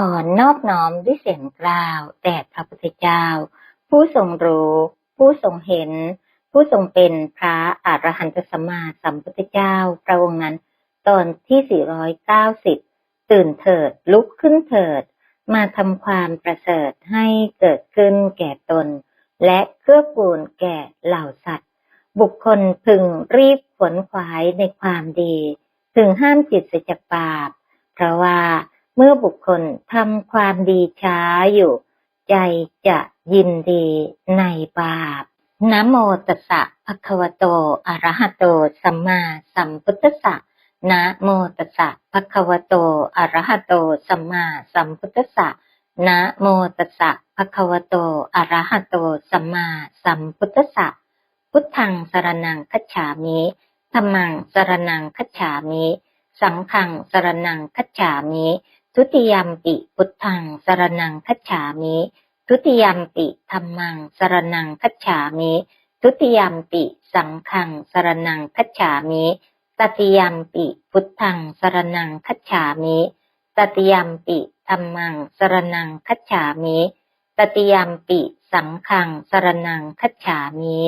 ขอนอบน้อมด้วยเสียงกล่าวแด่พระพุทธเจ้า ผู้ทรงรู้ ผู้ทรงเห็น ผู้ทรงเป็นพระอรหันตสัมมาสัมพุทธเจ้าพระองค์นั้น ตอนที่ 490 ตื่นเถิดลุกขึ้นเถิด มาทำความประเสริฐให้เกิดขึ้นแก่ตน และเกื้อกูลแก่เหล่าสัตว์ บุคคลพึงรีบขวนขวายในความดีถึงห้ามจิตเสียจากบาปเพราะว่า เมื่อบุคคลทำความดีช้าอยู่ ใจจะยินดีในบาปนะโมตัสสะภะคะวะโตอะระหะโต สัมมาสัมพุทธัสสะนะโมตัสสะภะคะวะโตอะระหะโต สัมมาสัมพุทธัสสะนะโมตัสสะภะคะวะโตอะระหะโต สัมมาสัมพุทธัสสะพุทธังสรนังคัจฉามิธัมมังสรนังคัจฉามิ สังฆังสรนังคัจฉามิ ทุติยมปิพุทธังสรนังคัจฉามิ ทุติยมปิธรรมังสรนังคัจฉามิ ทุติยมปิสังฆังสรนังคัจฉามิ ตติยมปิพุทธังสรนังคัจฉามิตติยมปิธรรมังสรนังคัจฉามิตติยมปิสังฆังสรนังคัจฉามิ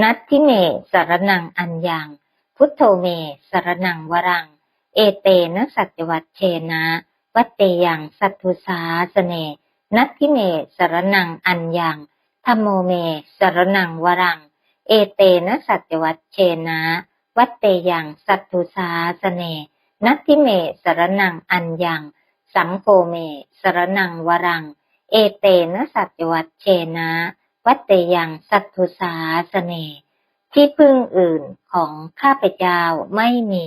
นัตทิเมสรนังอัญญัง พุทโธเมสรนังวรัง เอเตนะสัจวัตเชนะ วัตเตยังสัตถุสาสเน นัตทิเมสรนังอัญญังธรรมโมเมสรนังวรัง เอเตนะสัจวัตเชนะ วัตเตยังสัตถุสาสเน นัตทิเมสรนังอัญญัง สังโฆเมสรนังวรัง เอเตนะสัจวัตเชนะ วัตเตยังสัตถุสาสเน ที่พึ่งอื่นของข้าพเจ้าไม่มี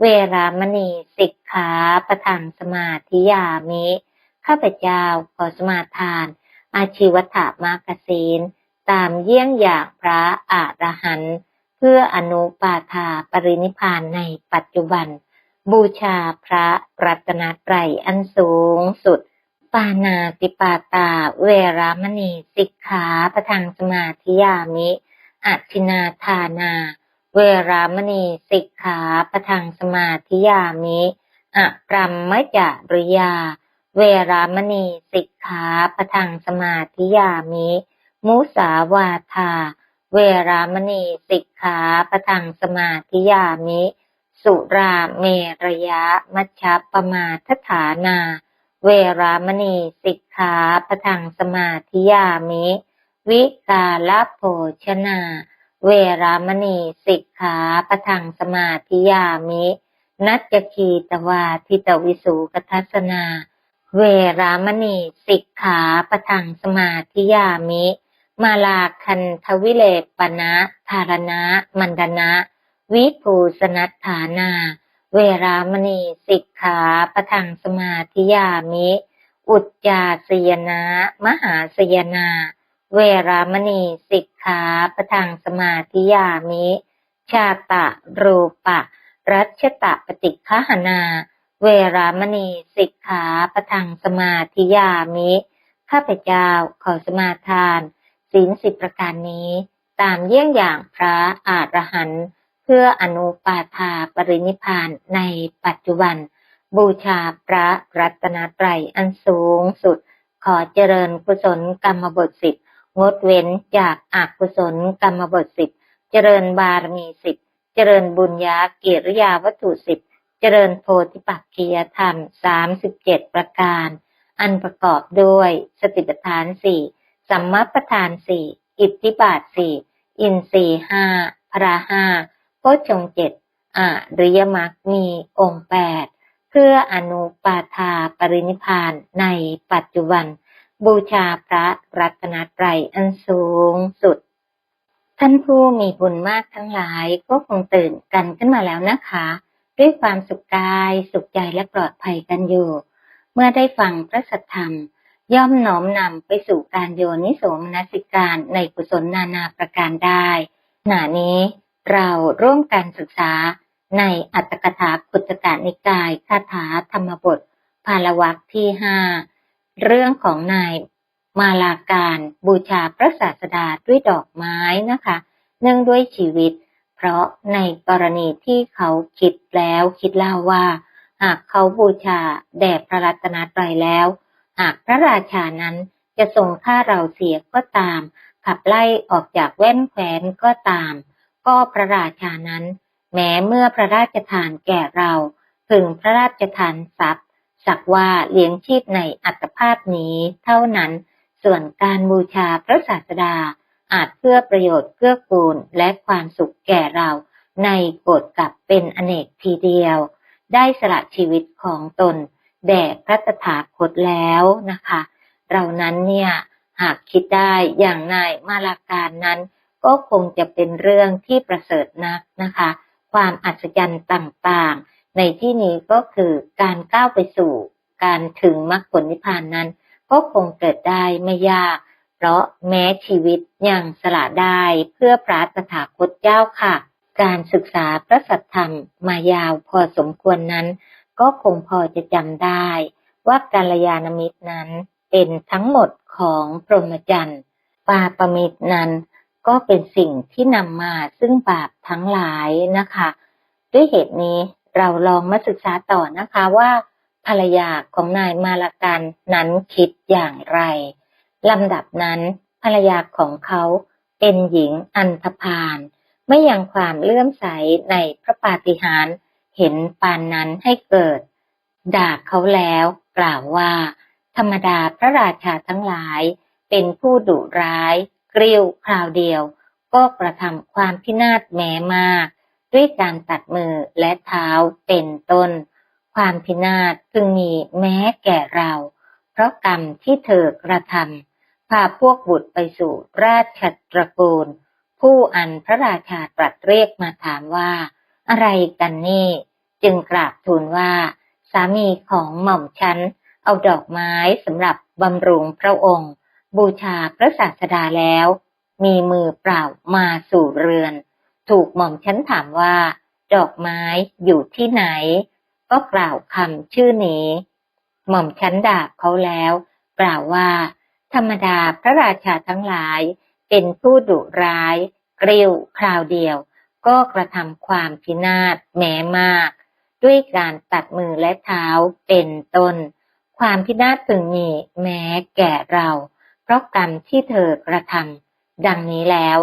เวรามณีสิกขาประทังสมาธิยามิ ข้าพเจ้าขอสมาทาน อาชีวถามากศีลตามเยี่ยงอย่างพระอรหันต์เพื่ออนุปาทาปรินิพานในปัจจุบัน บูชาพระรัตนตรัยอันสูงสุด ปานาติปาตาเวรามณีสิกขาประทังสมาธิยามิ อัชินาทานา เวรามณีสิกขาประทังสมาธิยามิอะปรัมมจาริยา เวรามณีสิกขาประทังสมาธิยามิ มุสาวาทา เวรามณีสิกขาประทังสมาธิยามิ สุราเมรยะมัชฌะปมาทฐานา เวรามณีสิกขาประทังสมาธิยามิ วิกาลโภชนา เวรามณีสิกขาปทังสมาธิยามิ นัจคีตวาทิตวิสูกทัศนา เวรามณีสิกขาปทังสมาธิยามิ มาลาคันทวิเลปนะธารณะมันดนะ วิภูสนัฐานา เวรามณีสิกขาปทังสมาธิยามิ อุจจาสยนะ มหาสยนา เวรามณีสิกขาประทังสมาธิยามิ ชาตะรูปะ รัชตะปฏิฆหนา เวรามณีสิกขาประทังสมาธิยามิ ข้าพเจ้าขอสมาทานศีลสิบประการนี้ ตามเยี่ยงอย่างพระอาหารหันต์เพื่ออนุปาทาปรินิพานในปัจจุบัน บูชาพระรัตนตรัยอันสูงสุด ขอเจริญกุศลกรรมบทสิบ งดเว้นจากอากุศลกรรมบทสิบเจริญบารมีสิบเจริญบุญญาเกียริยาวัตถุสิบเจริญโพธิปักขียธรรมสามสิบเจ็ดประการ อันประกอบด้วยสติปัฏฐานสี่สัมมาประธานสี่อิทธิบาทสี่อินทรีห้าพระห้าโพชงเจ็ดอ่าริยมรรคมีองค์แปดเพื่ออนุปาทาปรินิพานในปัจจุบัน บูชาพระรัตนตรัยอันสูงสุด ท่านผู้มีบุญมากทั้งหลายก็คงตื่นกันขึ้นมาแล้วนะคะ ด้วยความสุขกายสุขใจและปลอดภัยกันอยู่ เมื่อได้ฟังพระสัทธรรม ย่อมน้อมนำไปสู่การโยนิโสมนสิการในกุศลนานาประการได้หนานี้เราร่วมกันศึกษาในอัตถกถาคุตกะนิกายคาถาธรรมบท ภาลวักที่ห้า เรื่องของนายมาลาการบูชาพระศาสดาด้วยดอกไม้นะคะเนื่องด้วยชีวิต เพราะในกรณีที่เขาคิดแล้วคิดเล่าว่า หากเขาบูชาแด่พระรัตนตรัยแล้ว หากพระราชานั้นจะทรงฆ่าเราเสียก็ตาม ขับไล่ออกจากแว่นแควนก็ตาม ก็พระราชานั้น แม้เมื่อพระราชทานแก่เราพึงพระราชทานทรัพย์ สักว่าเลี้ยงชีพในอัตภาพนี้เท่านั้น ส่วนการบูชาพระศาสดาอาจเพื่อประโยชน์เกื้อกูลและความสุขแก่เราในโกรธกับเป็นอเนกทีเดียว ได้สละชีวิตของตน แด่พระตถาคตแล้วนะคะ เรานั้นเนี่ยหากคิดได้อย่างนายมาลาการนั้น ก็คงจะเป็นเรื่องที่ประเสริฐนักนะคะ ความอัศจรรย์ต่างๆ ในที่นี้ก็คือการก้าวไปสู่การถึงมรรคผลนิพพานนั้น ก็คงเกิดได้ไม่ยาก เพราะแม้ชีวิตยังสละได้เพื่อพระตถาคตเจ้าค่ะ การศึกษาพระสัทธรรมมายาวพอสมควรนั้น ก็คงพอจะจำได้ ว่าการยานมิตรนั้นเป็นทั้งหมดของพรหมจรรย์ปาปมิตรนั้น ก็เป็นสิ่งที่นำมาซึ่งบาปทั้งหลายนะคะ ด้วยเหตุนี้ เราลองมาศึกษาต่อนะคะว่าภรรยาของนายมาลากันนั้นคิดอย่างไรลำดับนั้นภรรยาของเขาเป็นหญิงอันธพาลไม่ยังความเลื่อมใสในพระปาฏิหาริย์เห็นปานนั้นให้เกิด ด่าเขาแล้วกล่าวว่า ธรรมดาพระราชาทั้งหลาย เป็นผู้ดุร้าย กริ้วคราวเดียว ก็กระทำความพินาศแม้มาก ด้วยการตัดมือและเท้าเป็นต้น ความพินาศพึงมีแม้แก่เรา เพราะกรรมที่เธอกระทำพาพวกบุตรไปสู่ราชตระกูล ผู้อันพระราชาตรัสเรียกมาถามว่า อะไรกันนี่ จึงกราบทูลว่า สามีของหม่อมฉัน เอาดอกไม้สำหรับบำรุงพระองค์ บูชาพระศาสดาแล้ว มีมือเปล่ามาสู่เรือน ถูกหม่อมฉันถามว่า ดอกไม้อยู่ที่ไหน ก็กล่าวคำชื่อนี้ หม่อมฉันด่าเขาแล้ว กล่าวว่า ธรรมดาพระราชาทั้งหลาย เป็นผู้ดุร้าย กริ้วคราวเดียว ก็กระทำความพินาศแม้มาก ด้วยการตัดมือและเท้าเป็นต้น ความพินาศพึงมีแม้แก่เรา เพราะกรรมที่เธอกระทำดังนี้แล้ว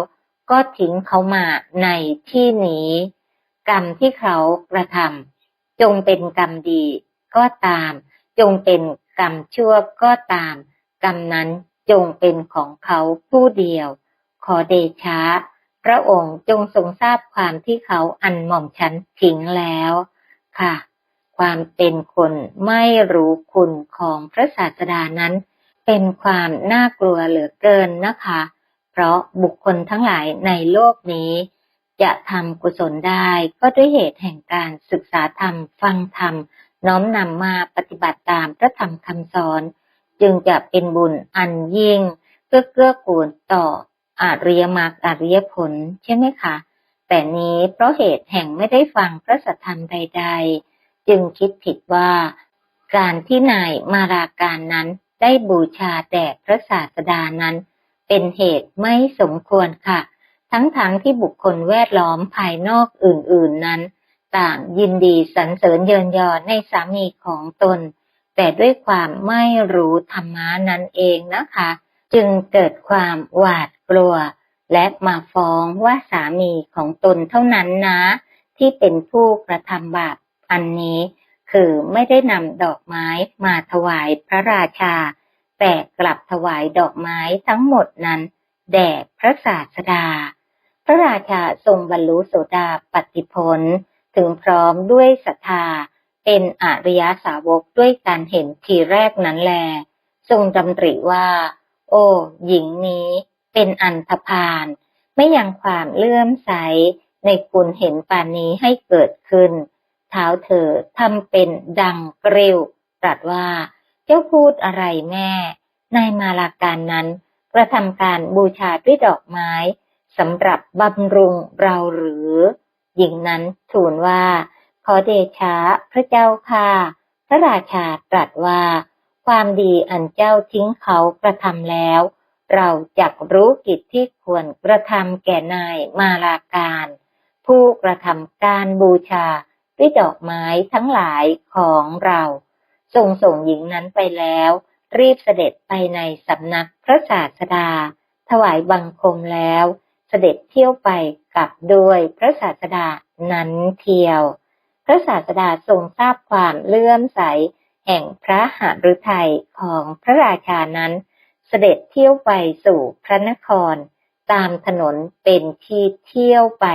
ก็ทิ้งเขามาในที่นี้ กรรมที่เขากระทำจงเป็นกรรมดีก็ตาม จงเป็นกรรมชั่วก็ตาม กรรมนั้นจงเป็นของเขาผู้เดียว ขอเดชะ พระองค์จงทรงทราบความที่เขาอันหม่อมฉันทิ้งแล้ว ค่ะ ความเป็นคนไม่รู้คุณของพระศาสดานั้น เป็นความน่ากลัวเหลือเกินนะคะ เพราะบุคคลทั้งหลายในโลกนี้ จะทำกุศลได้ก็ด้วยเหตุแห่งการศึกษาธรรม ฟังธรรม น้อมนำมาปฏิบัติตามพระธรรมคำสอน จึงจะเป็นบุญอันยิ่ง เพื่อเกื้อกูลต่ออาริยมรรคอาริยผลใช่ไหมคะแต่นี้เพราะเหตุแห่งไม่ได้ฟังพระสัทธรรมใด ๆ จึงคิดผิดว่า การที่นายมาราการนั้นได้บูชาแด่พระศาสดานั้น เป็นเหตุไม่สมควรค่ะ ทั้งๆทที่บุคคลแวดล้อมภายนอกอื่นๆนั้น ต่างยินดีสรรเสริญเยินยอในสามีของตน แต่ด้วยความไม่รู้ธรรมานั้นเองนะคะ จึงเกิดความหวาดกลัว และมาฟ้องว่าสามีของตนเท่านั้นนะ ที่เป็นผู้กระทำบาปอันนี้ คือไม่ได้นำดอกไม้มาถวายพระราชา แต่กลับถวายดอกไม้ทั้งหมดนั้น แด่พระศาสดา พระราชาทรงบรรลุโสดาปฏิพลถึงพร้อมด้วยศรัทธา เป็นอริยสาวกด้วยการเห็นทีแรกนั้นแล ทรงดำริว่า โอ้หญิงนี้เป็นอันธพาลไม่ยังความเลื่อมใสในคุณเห็นปานนี้ให้เกิดขึ้น เท้าเธอทำเป็นดังเกลียวตรัสว่า เจ้าพูดอะไรแม่ นายมาลาการนั้น กระทำการบูชาด้วยดอกไม้สำหรับบำรุงเราหรือ หญิงนั้นทูลว่า ขอเดชะพระเจ้าค่ะ พระราชาตรัสว่า ความดีอันเจ้าทิ้งเขากระทำแล้ว เราจักรู้กิจที่ควรกระทำแก่นายมาลาการ ผู้กระทำการบูชาด้วยดอกไม้ทั้งหลายของเรา ทรงส่งหญิงนั้นไปแล้ว รีบเสด็จไปในสำนักพระศาสดา ถวายบังคมแล้ว เสด็จเที่ยวไปกับด้วยพระศาสดานั้นเที่ยว พระศาสดาทรงทราบความเลื่อมใส แห่งพระหฤทัยของพระราชานั้น เสด็จเที่ยวไปสู่พระนคร ตามถนนเป็นที่เที่ยวไป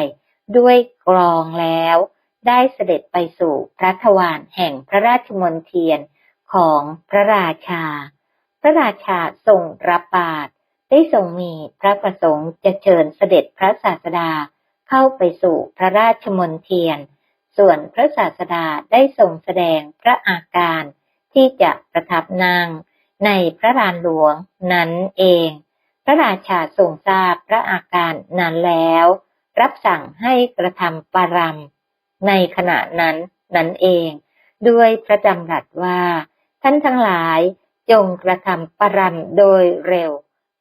ด้วยกรองแล้ว ได้เสด็จไปสู่พระทวารแห่งพระราชมนเทียนของพระราชา พระราชาทรงรับบาตรได้ทรงมีพระประสงค์จะเชิญเสด็จพระศาสดาเข้าไปสู่พระราชมนเทียน ส่วนพระศาสดาได้ทรงแสดงพระอาการที่จะประทับนั่งในพระลานหลวงนั้นเอง พระราชาทรงทราบพระอาการนั้นแล้ว รับสั่งให้กระทำปารม ในขณะนั้นนั้นเอง ด้วยพระดำรัสว่า ท่านทั้งหลายจงกระทำปรันโดยเร็ว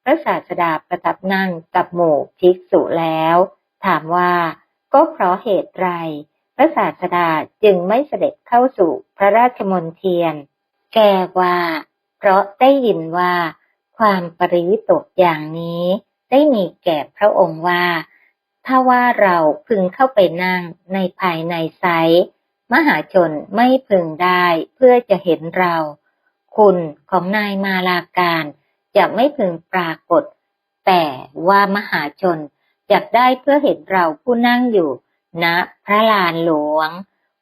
พระศาสดาประทับนั่งกับหมู่ภิกษุแล้ว ถามว่าก็เพราะเหตุไรพระศาสดาจึงไม่เสด็จเข้าสู่พระราชมนเทียน แกว่า เพราะได้ยินว่า ความปริวิตกอย่างนี้ได้มีแก่พระองค์ว่า ถ้าว่าเราพึงเข้าไปนั่งในภายในไซมหาชนไม่พึงได้เพื่อจะเห็นเรา คุณของนายมาลาการจะไม่พึงปรากฏ แต่ว่ามหาชนจะได้เพื่อเห็นเราผู้นั่งอยู่ณนะพระลานหลวง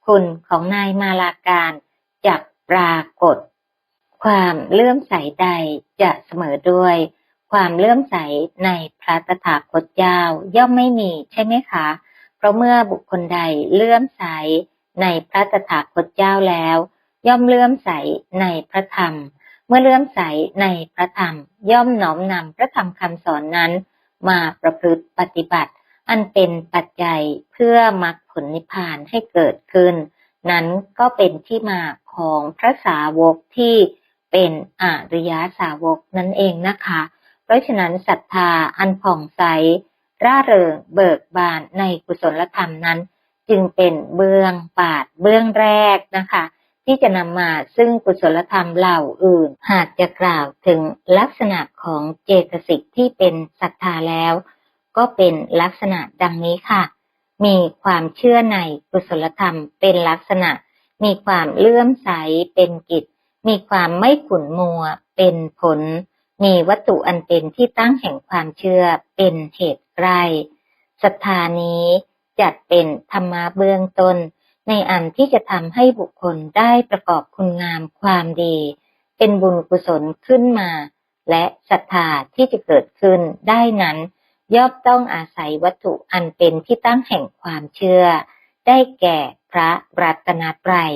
คุณของนายมาลาการจะปรากฏ ความเลื่อมใสใดจะเสมอด้วย ความเลื่อมใสในพระตถาคตเจ้าย่อมไม่มีใช่ไหมคะ เพราะเมื่อบุคคลใดเลื่อมใสในพระตถาคตเจ้าแล้ว ย่อมเลื่อมใสในพระธรรม เมื่อเลื่อมใสในพระธรรม ย่อมน้อมนำพระธรรมคำสอนนั้น มาประพฤติปฏิบัติ อันเป็นปัจจัยเพื่อมรรคผลนิพพานให้เกิดขึ้น นั้นก็เป็นที่มาของพระสาวกที่เป็นอริยสาวกนั่นเองนะคะ ราะฉะนั้นศรัทธาอันผ่องใส ร่าเริงเบิกบานในกุศลธรรมนั้น จึงเป็นเบื้องปาดเบื้องแรกนะคะ ที่จะนำมาซึ่งกุศลธรรมเหล่าอื่น หากจะกล่าวถึงลักษณะของเจตสิกที่เป็นศรัทธาแล้ว ก็เป็นลักษณะดังนี้ค่ะ มีความเชื่อในกุศลธรรมเป็นลักษณะ มีความเลื่อมใสเป็นกิจ มีความไม่ขุนมัวเป็นผล มีวัตถุอันเป็นที่ตั้งแห่งความเชื่อเป็นเหตุใกล้ศรัทธานี้จัดเป็นธรรมะเบื้องต้น ในอันที่จะทำให้บุคคลได้ประกอบคุณงามความดี เป็นบุญกุศลขึ้นมา และศรัทธาที่จะเกิดขึ้นได้นั้น ย่อมต้องอาศัยวัตถุอันเป็นที่ตั้งแห่งความเชื่อ ได้แก่พระรัตนตรัย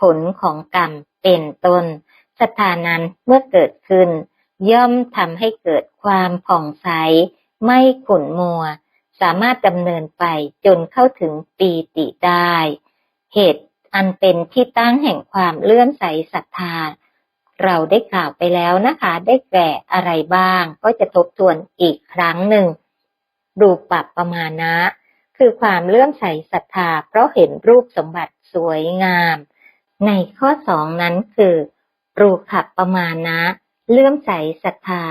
ผลของกรรมเป็นต้นศรัทธานั้นเมื่อเกิดขึ้น ย่อมทำให้เกิดความผ่องใส ไม่ขุ่นมัว สามารถดำเนินไปจนเข้าถึงปีติได้ เหตุอันเป็นที่ตั้งแห่งความเลื่อมใสศรัทธา เราได้กล่าวไปแล้วนะคะ ได้แก่อะไรบ้าง ก็จะทบทวนอีกครั้งหนึ่ง รูปปรับประมาณนะ คือความเลื่อมใสศรัทธา เพราะเห็นรูปสมบัติสวยงาม ในข้อสองนั้นคือ รูปขับประมาณนะ เลื่อมใสศรัทธา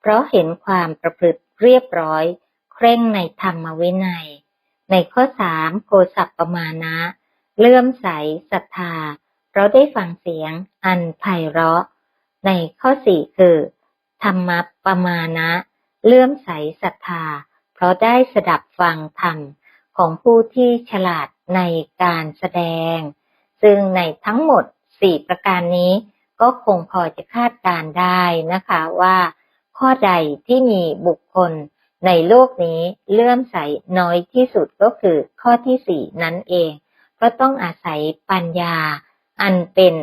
เพราะเห็นความประพฤติเรียบร้อย เคร่งในธรรมวินัย ในข้อสามโกสัปประมานะ เลื่อมใสศรัทธา เพราะได้ฟังเสียงอันไพเราะ ในข้อสี่คือ ธรรมประมาณะเลื่อมใสศรัทธา เพราะได้สดับฟังธรรมของผู้ที่ฉลาดในการแสดง ซึ่งในทั้งหมดสี่ประการนี้ ก็คงพอจะคาดการได้นะคะว่า ข้อใดที่มีบุคคลในโลกนี้เลื่อมใสน้อยที่สุดก็คือข้อที่สี่นั่นเอง ก็ต้องอาศัยปัญญา อันเป็น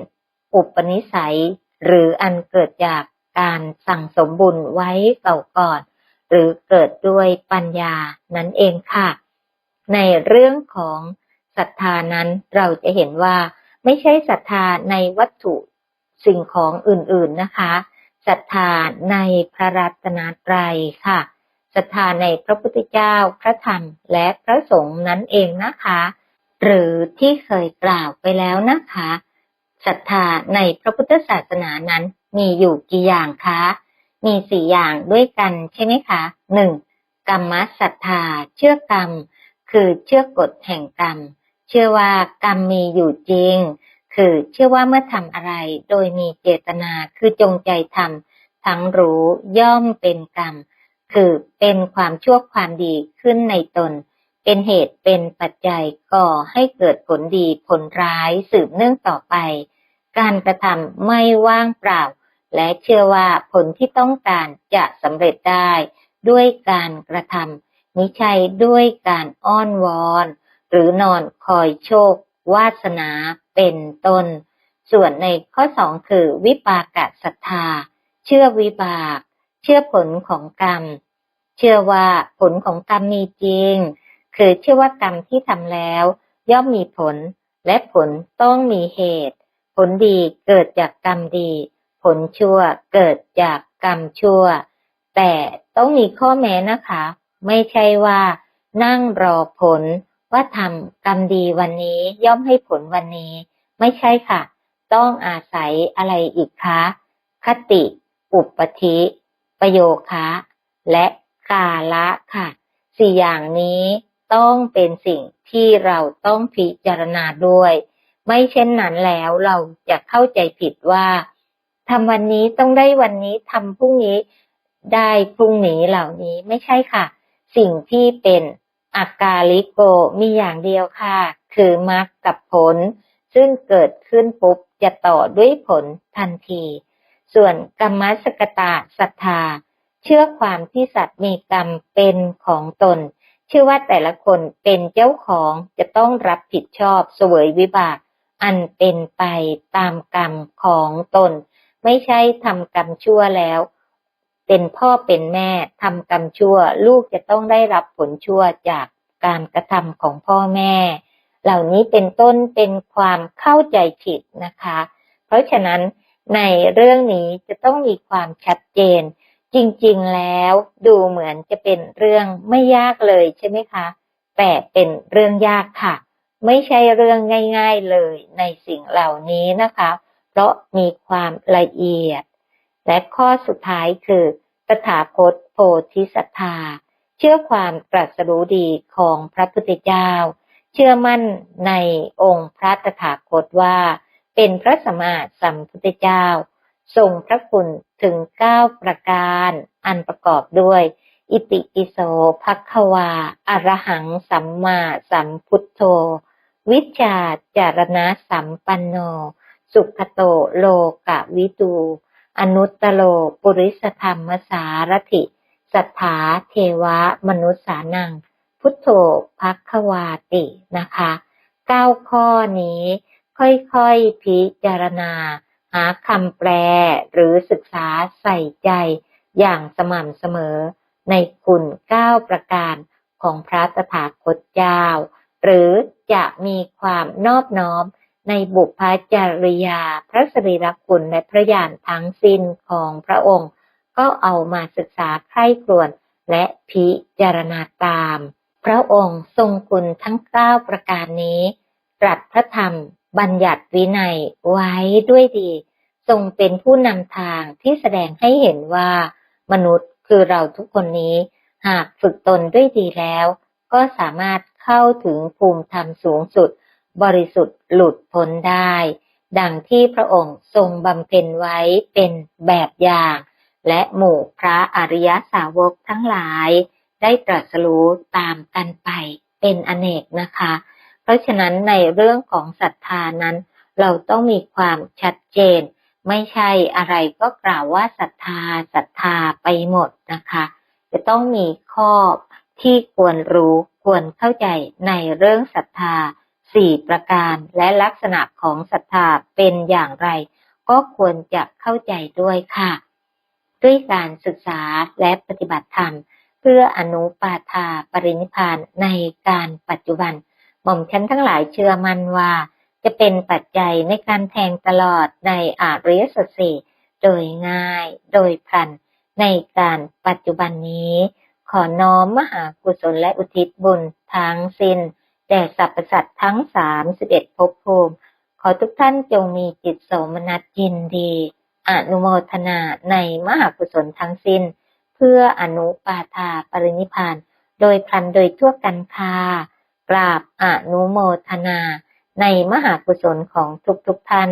อุปนิสัย หรืออันเกิดจากการสั่งสมบุญไว้เก่าก่อน หรือเกิดด้วยปัญญานั่นเองค่ะ ในเรื่องของศรัทธานั้นเราจะเห็นว่าไม่ใช่ศรัทธาในวัตถุ สิ่งของอื่นๆนะคะศรัทธาในพระรัตนตรัยค่ะศรัทธาในพระพุทธเจ้าพระธรรมและพระสงฆ์นั่นเองนะคะ หรือที่เคยกล่าวไปแล้วนะคะศรัทธาในพระพุทธศาสนานั้นมีอยู่กี่อย่างคะ มีสี่อย่างด้วยกันใช่ไหมคะหนึ่งกรรมศรัทธาเชื่อกรรม คือเชื่อกฎแห่งกรรม เชื่อว่ากรรมมีอยู่จริง คือเชื่อว่าเมื่อทำอะไรโดยมีเจตนาคือจงใจทำทั้งรู้ย่อมเป็นกรรม คือเป็นความชั่วความดีขึ้นในตน เป็นเหตุเป็นปัจจัยก่อให้เกิดผลดีผลร้ายสืบเนื่องต่อไป การกระทำไม่ว่างเปล่า และเชื่อว่าผลที่ต้องการจะสำเร็จได้ ด้วยการกระทำมิใช่ด้วยการอ้อนวอน หรือนอนคอยโชค วาสนาเป็นต้น ส่วนในข้อสองคือวิปากศรัทธา เชื่อวิบาก เชื่อผลของกรรม เชื่อว่าผลของกรรมมีจริง คือเชื่อว่ากรรมที่ทำแล้ว ย่อมมีผล และผลต้องมีเหตุ ผลดีเกิดจากกรรมดี ผลชั่วเกิดจากกรรมชั่ว แต่ต้องมีข้อแม้นะคะ ไม่ใช่ว่านั่งรอผล ว่าทำกรรมดีวันนี้ย่อมให้ผลวันนี้ ไม่ใช่ค่ะ ต้องอาศัยอะไรอีกคะคติ อุปธิ ประโยคะ และกาละค่ะสี่อย่างนี้ต้องเป็นสิ่งที่เราต้องพิจารณาด้วย ไม่เช่นนั้นแล้วเราจะเข้าใจผิดว่าทำวันนี้ต้องได้วันนี้ทำพรุ่งนี้ได้พรุ่งนี้เหล่านี้ไม่ใช่ค่ะ สิ่งที่เป็น อากาลิโกมีอย่างเดียวค่ะ คือมรรคกับผล ซึ่งเกิดขึ้นปุ๊บจะต่อด้วยผลทันที ส่วนกรรมสกตาศรัทธา เชื่อความที่สัตว์มีกรรมเป็นของตน เชื่อว่าแต่ละคนเป็นเจ้าของจะต้องรับผิดชอบเสวยวิบาก อันเป็นไปตามกรรมของตน ไม่ใช่ทำกรรมชั่วแล้ว เป็นพ่อเป็นแม่ทำกรรมชั่ว ลูกจะต้องได้รับผลชั่วจากการกระทำของพ่อแม่ เหล่านี้เป็นต้นเป็นความเข้าใจผิดนะคะ เพราะฉะนั้นในเรื่องนี้จะต้องมีความชัดเจน จริงๆแล้วดูเหมือนจะเป็นเรื่องไม่ยากเลยใช่ไหมคะ แต่เป็นเรื่องยากค่ะ ไม่ใช่เรื่องง่าย ๆเลยในสิ่งเหล่านี้นะคะ เพราะมีความละเอียด และข้อสุดท้ายคือตถาคตโพธิสัตธา เชื่อความตรัสรู้ดีของพระพุทธเจ้า เชื่อมั่นในองค์พระตถาคตว่า เป็นพระสมมาสัมพุทธเจ้า ทรงพระคุณถึงเก้าประการอันประกอบด้วย อิติปิโสภักควาอรหังสัมมาสัมพุทโธ วิชาจารณะสัมปันโน สุขโตโลกะวิตู อนุตตโลปุริสธรรมสารถิสัทธาเทวะมนุษสานัง พุทโธภักควาตินะคะเก้าข้อนี้ ค่อยๆพิจารณา หาคำแปลหรือศึกษาใส่ใจ อย่างสม่ำเสมอ ในคุณเก้าประการของพระตถาคตเจ้า หรือจะมีความนอบน้อม ในบุพจริยา พระสรีรคุณและพระญาณทั้งสิ้นของพระองค์ ก็เอามาศึกษาใคร่ครวญและพิจารณาตาม พระองค์ทรงคุณทั้งเก้าประการนี้ ตรัสพระธรรมบัญญัติวินัยไว้ด้วยดี ทรงเป็นผู้นำทางที่แสดงให้เห็นว่า มนุษย์คือเราทุกคนนี้ หากฝึกตนด้วยดีแล้ว ก็สามารถเข้าถึงภูมิธรรมสูงสุด บริสุทธิ์หลุดพ้นได้ ดังที่พระองค์ทรงบำเพ็ญไว้เป็นแบบอย่าง และหมู่พระอริยสาวกทั้งหลาย ได้ตรัสรู้ตามกันไปเป็นอเนกนะคะ เพราะฉะนั้นในเรื่องของศรัทธานั้น เราต้องมีความชัดเจน ไม่ใช่อะไรก็กล่าวว่าศรัทธาศรัทธาไปหมดนะคะ จะต้องมีข้อที่ควรรู้ควรเข้าใจในเรื่องศรัทธา สี่ประการและลักษณะของศรัทธาเป็นอย่างไร ก็ควรจะเข้าใจด้วยค่ะ ด้วยการศึกษาและปฏิบัติธรรม เพื่ออนุปาทาปรินิพานในการปัจจุบันหม่อมฉันทั้งหลายเชื่อมั่นว่า จะเป็นปัจจัยในการแทงตลอดในอาริยสัจสี่โดยง่าย โดยพลัน ในการปัจจุบันนี้ ขอน้อมมหากุศลและอุทิศบุญทั้งสิ้น แด่สรรพสัตว์ทั้งสามสิบเอ็ดภพภูมิ ขอทุกท่านจงมีจิตโสมนัสยินดี อนุโมทนาในมหากุศลทั้งสิ้น เพื่ออนุปาทาปรินิพาน โดยพลันโดยทั่วกันคากราบอนุโมทนา ในมหากุศลของทุกๆทท่าน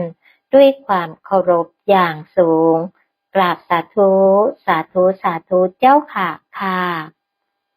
ด้วยความเคารพอย่างสูง กราบสาธุ สาธุ สาธุเจ้าค่ะค่ะ